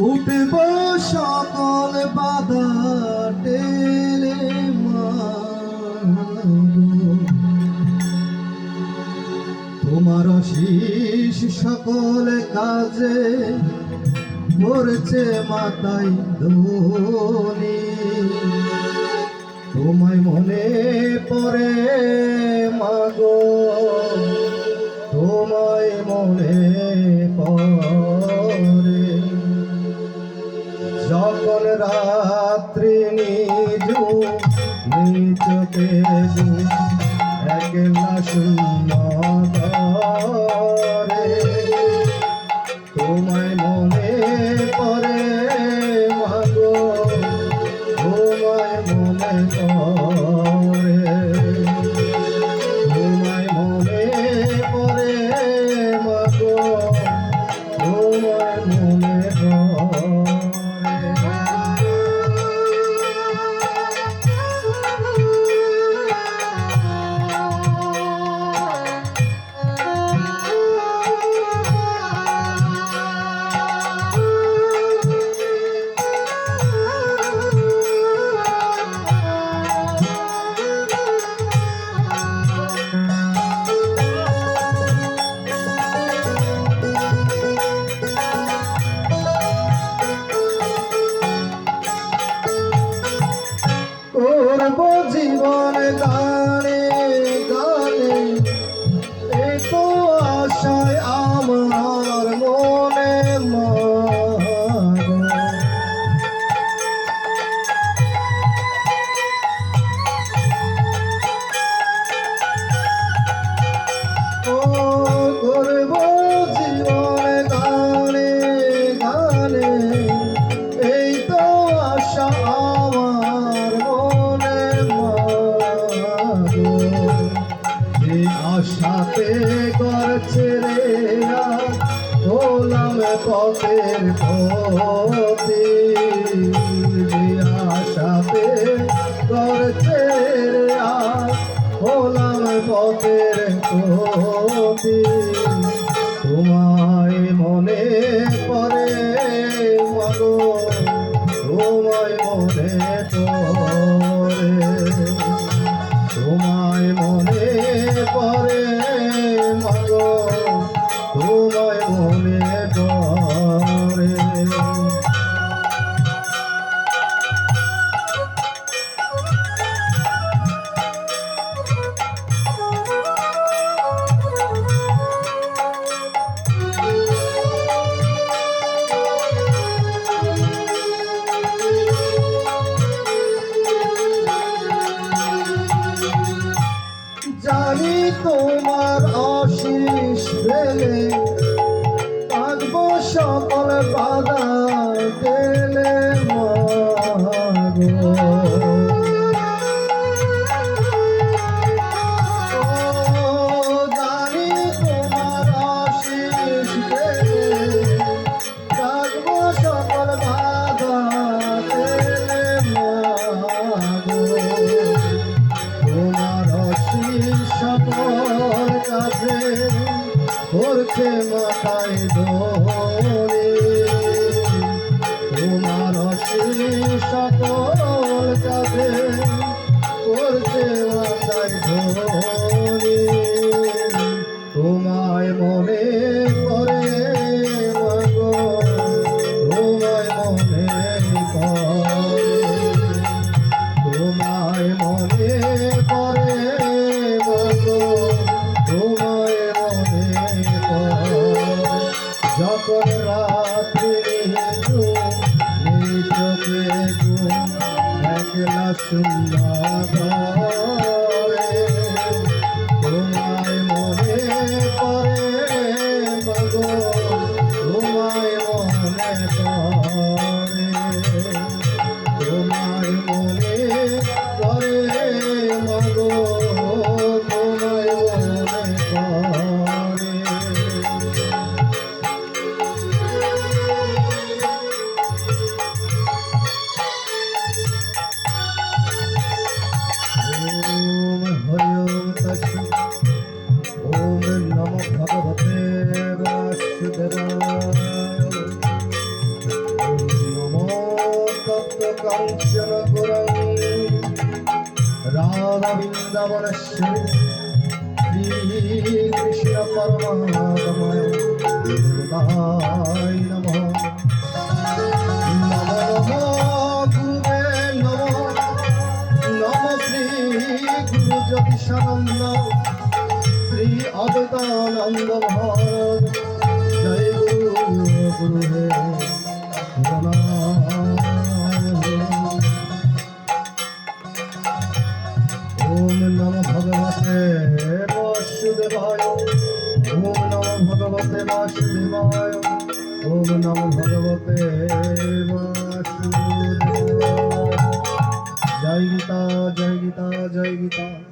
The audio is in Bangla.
উঠব সকল বাধা টেলে। তোমার শীষ সকল কাজে করছে মাতাই ধনী তোমায় মনে পড়ে যখন রাত্রি নিজু নিচকে একলা শূন্য তোমায় মনে পথের পথে আশাতে করছে হলাম পথের পথে। তোমায় মনে পড়ে মাগো, তোমায় মনে পড়ে। তোমায় মনে তোমার আশিস পেলে থাকব সকল বাধা করছে মাথায় ধরে তোমার সকল কাছে যখন রাত্রি চোখে একলা কাঞ্চন গুরং রাধা বৃন্দাবনেশ্বরী শ্রীকৃষ্ণ পরমাত্মায় দেবতায় নমঃ জ্যোতিষানন্দ শ্রী অদ্বৈতানন্দ জয় গুরু গুরু হে ভগবতে বাসুদেবায় ওম নম ভগবতে বাসুদেবায় জয় গীতা জয় গীতা জয় গীতা।